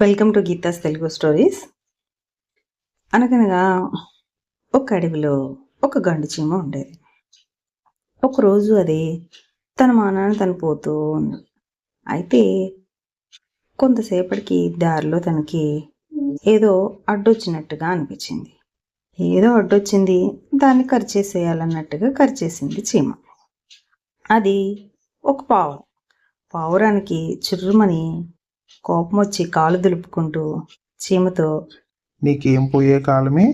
Welcome to Geeta's Telugu stories అనగనగా ఒక అడవిలో ఒక గండు చీమ ఉండేది. ఒకరోజు అది తన మానాన్ని తను పోతూ ఉంది. అయితే కొంతసేపటికి దారిలో తనకి ఏదో అడ్డొచ్చినట్టుగా అనిపించింది. ఏదో అడ్డొచ్చింది. దాన్ని కరిచేసేయాలన్నట్టుగా కరిచేసింది చీమ. అది ఒక పావురం. పావురానికి చిర్రుమని కోపం వచ్చి కాలు దులుపుకుంటూ చీమతో నీకేం పోయే కాలమే?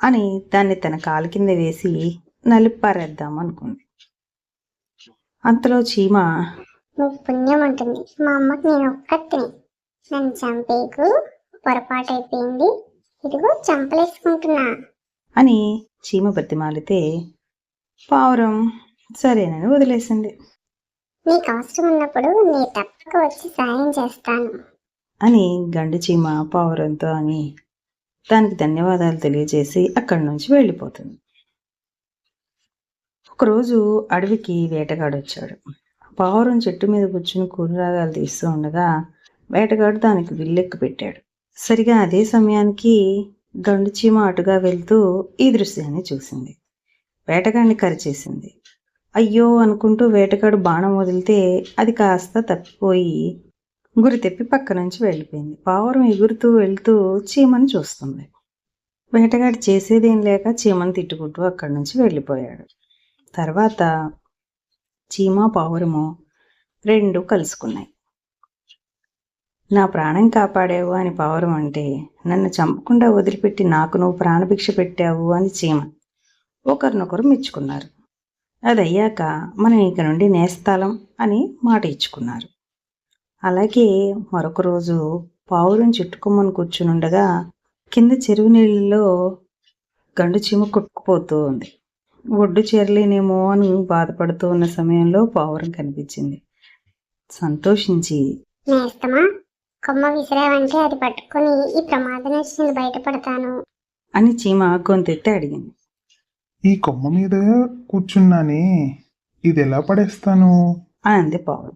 అని దాన్ని తన కాలు కింద వేసి నలిపారేద్దాం అనుకుంది అంతలో చీమ పుణ్యం ఉంటుంది మా అమ్మకి నేను ఒక్కతిని. నన్ను చంపేకు పొరపాటు అయిపోయింది ఇదిగో చంపలేసుకుంటున్నా. అని చీమ బతిమాలితే పావురం సరేనని వదిలేసింది. నీకు అవసరం ఉన్నప్పుడు నీ తప్పక వచ్చి సాయం చేస్తాను. అని గండు చీమ పావురంతో అని దానికి ధన్యవాదాలు తెలియజేసి అక్కడి నుంచి వెళ్ళిపోతుంది. ఒకరోజు అడవికి వేటగాడు వచ్చాడు. పావురం చెట్టు మీద కూర్చుని కూరగాయలు తీస్తూ ఉండగా వేటగాడు దానికి విల్లెక్కు పెట్టాడు. సరిగా అదే సమయానికి గండు చీమ అటుగా వెళ్తూ ఈ దృశ్యాన్ని చూసింది. వేటగాడిని కరిచేసింది. అయ్యో అనుకుంటూ వేటగాడు బాణం వదిలితే అది కాస్త తప్పిపోయి గురి తెప్పి పక్క నుంచి వెళ్ళిపోయింది. పావురం ఎగురుతూ వెళ్తూ చీమని చూస్తుంది. వేటగాడు చేసేదేం లేక చీమను తిట్టుకుంటూ అక్కడి నుంచి వెళ్ళిపోయాడు. తర్వాత చీమ పావురము రెండు కలుసుకున్నాయి. నా ప్రాణం కాపాడావు అని పావురం అంటే నన్ను చంపకుండా వదిలిపెట్టి నాకు నువ్వు ప్రాణభిక్ష పెట్టావు అని చీమ ఒకరినొకరు మెచ్చుకున్నారు. అది అయ్యాక మనం ఇక నుండి నేస్తాలం అని మాట ఇచ్చుకున్నారు. అలాగే మరొక రోజు పావురం చుట్టుకొమ్మని కూర్చునుండగా కింద చెరువు నీళ్ళలో గండు చీమ కొట్టుకుపోతూ ఉంది. ఒడ్డు చేరలేనేమో అని బాధపడుతూ ఉన్న సమయంలో పావురం కనిపించింది. సంతోషించి నేస్తమా? కొమ్మ విసిరావంటే అది పట్టుకొని ఈ ప్రమాదం నుంచి నేను బయటపడతాను. అని చీమ గొంతెత్తి అడిగింది. ఈ కొమ్మ మీద కూర్చున్నానే ఇది ఎలా పడేస్తాను? అని అంది పావురం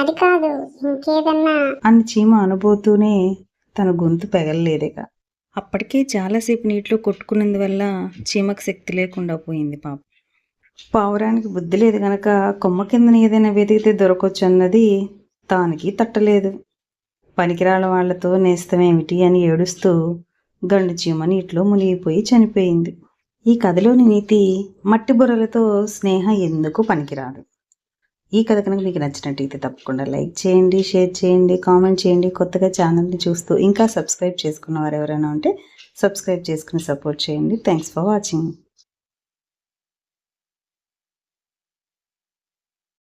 అది కాదు ఇంకేదన్నా? అని చీమ అనుబోతూనే తన గొంతు పెగలలేదిక. అప్పటికే చాలాసేపు నీటిలో కొట్టుకున్నందువల్ల చీమకు శక్తి లేకుండా పోయింది పాప పావురానికి బుద్ధి లేదు గనక కొమ్మ కింద ఏదైనా వెతికితే దొరకొచ్చు అన్నది తానికి తట్టలేదు. పనికిరాల వాళ్ళతో నేస్తమేమిటి అని ఏడుస్తూ గండు చీమ నీటిలో మునిగిపోయి చనిపోయింది. ఈ కథలోని నీతి మట్టి బుర్రలతో స్నేహం ఎందుకు పనికిరాదు? ఈ కథ కనుక మీకు నచ్చినట్టయితే తప్పకుండా లైక్ చేయండి షేర్ చేయండి కామెంట్ చేయండి. కొత్తగా ఛానల్ని చూస్తూ ఇంకా సబ్స్క్రైబ్ చేసుకున్న వారు ఎవరైనా ఉంటే సబ్స్క్రైబ్ చేసుకుని సపోర్ట్ చేయండి. Thanks for watching